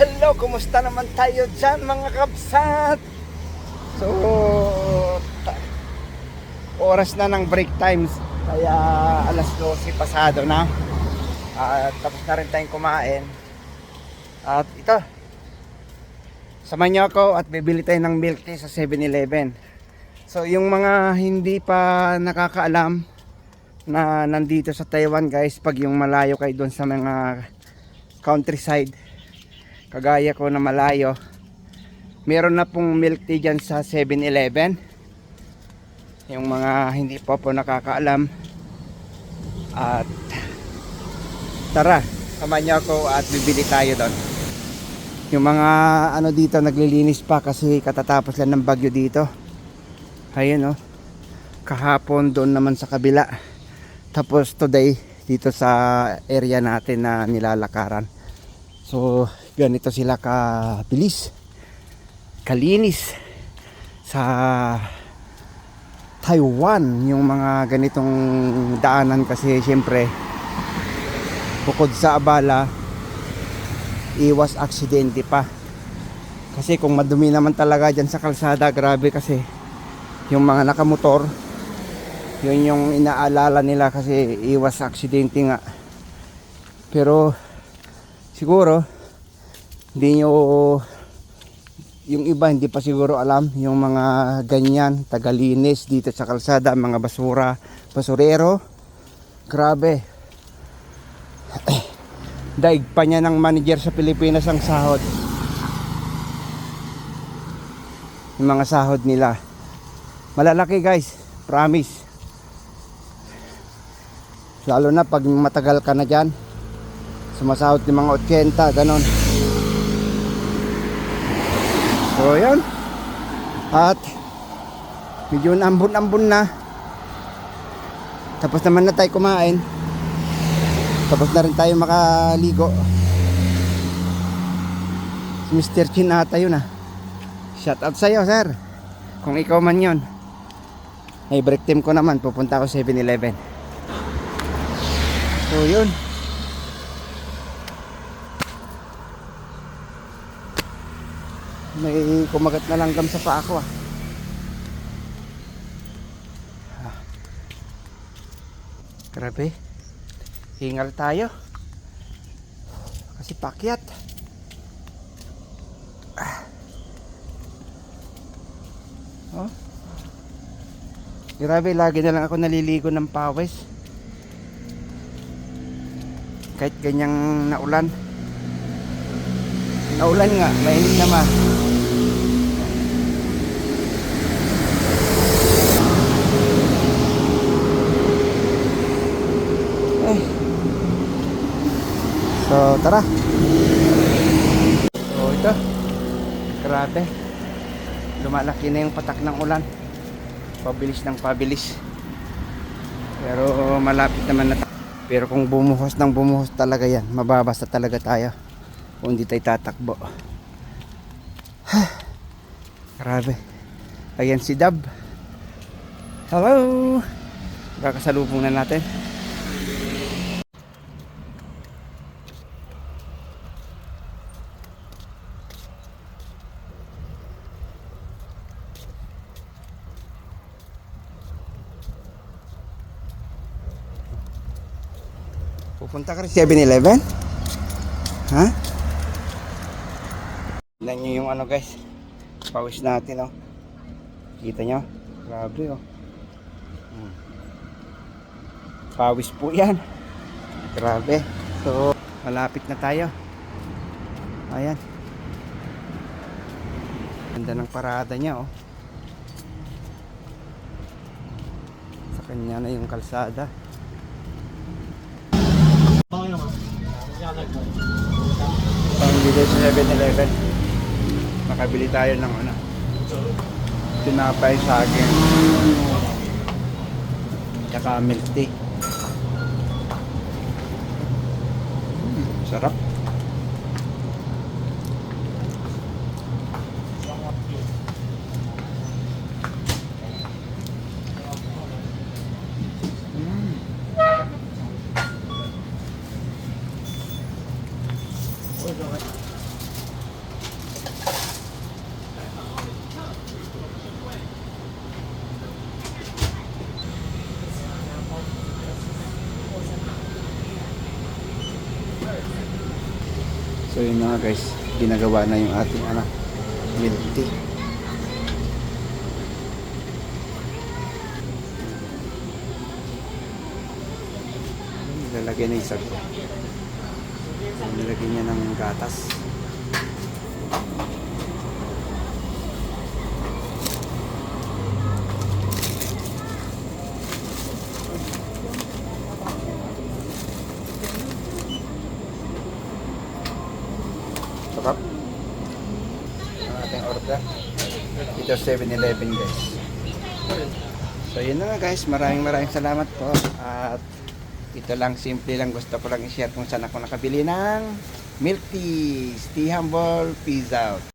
Hello, kumusta naman tayo dyan mga kabsat? So, oras na ng break times. Kaya alas 12 pasado na. At tapos na rin tayong kumain. At ito, samahan niyo ako at bibili tayo ng milk tea sa 7-Eleven. So, yung mga hindi pa nakakaalam na nandito sa Taiwan guys, pag yung malayo kayo doon sa mga countryside, kagaya ko na malayo meron na pong milk tea dyan sa 7-Eleven yung mga hindi pa po nakakaalam. At tara samahan niyo ako at bibili tayo doon. Yung mga ano dito naglilinis pa kasi katatapos lang ng bagyo dito. Ayun oh. Kahapon doon naman sa kabila. Tapos today dito sa area natin na nilalakaran so ganito sila kabilis kalinis sa Taiwan yung mga ganitong daanan kasi syempre bukod sa abala iwas aksidente pa. Kasi kung madumi naman talaga dyan sa kalsada grabe kasi yung mga nakamotor yun yung inaalala nila kasi iwas aksidente nga. Pero siguro hindi nyo yung iba hindi pa siguro alam yung mga ganyan tagalinis dito sa kalsada mga basura basurero. Grabe. Daig pa niya ng manager sa Pilipinas ang sahod. Yung mga sahod nila. Malalaki guys. Promise. Lalo na pag matagal ka na dyan sumasahod ng mga 80 ganon So yun. At medyo naambon-ambon na. Tapos naman na tayo kumain. Tapos na rin tayo makaligo. Si Mr. Chin ata yun ah. Shout out sa'yo sir. Kung ikaw man yun. May break time ko naman. Pupunta ako 7-Eleven. So yun. May kumagat na langgam sa paa ko ah. Ah. Grabe. Hingal tayo. Kasi pakyat. Ah. Oh. Grabe, lagi na lang ako naliligo ng pawis. Kahit ganyang naulan. Naulan nga, mainit naman. So, tara. So, ito. Grabe. Lumalaki na yung patak ng ulan. Pabilis ng pabilis. Pero malapit naman na Pero kung bumuhos ng bumuhos talaga yan, mababasa talaga tayo. Kung hindi tayo tatakbo. Grabe. Ayan si Dab. Hello! Kakasalubong na natin. Pupunta ka rin 7-Eleven? Ha? Tignan nyo yung ano guys. Pawis natin oh. Kita nyo? Grabe oh. Hmm. Pawis po yan. Grabe. So, malapit na tayo. Ayan. Ganda ng parada niya oh. Sa kanya na yung kalsada. Pambili sa 7-Eleven. Makabili tayo ng ano. Tinapay sa akin. Tsaka milk tea. Mm, sarap. So yun nga guys, ginagawa na yung ating ano, milk tea. Nilalagay na isa ko. Nilagay niya ng gatas. Sarap. Ang ating order. Ito 7-Eleven guys. So yun na guys, maraming maraming salamat po. At ito lang, simple lang gusto ko lang i-share kung saan ako nakabili ng milk tea. Stay humble, peace.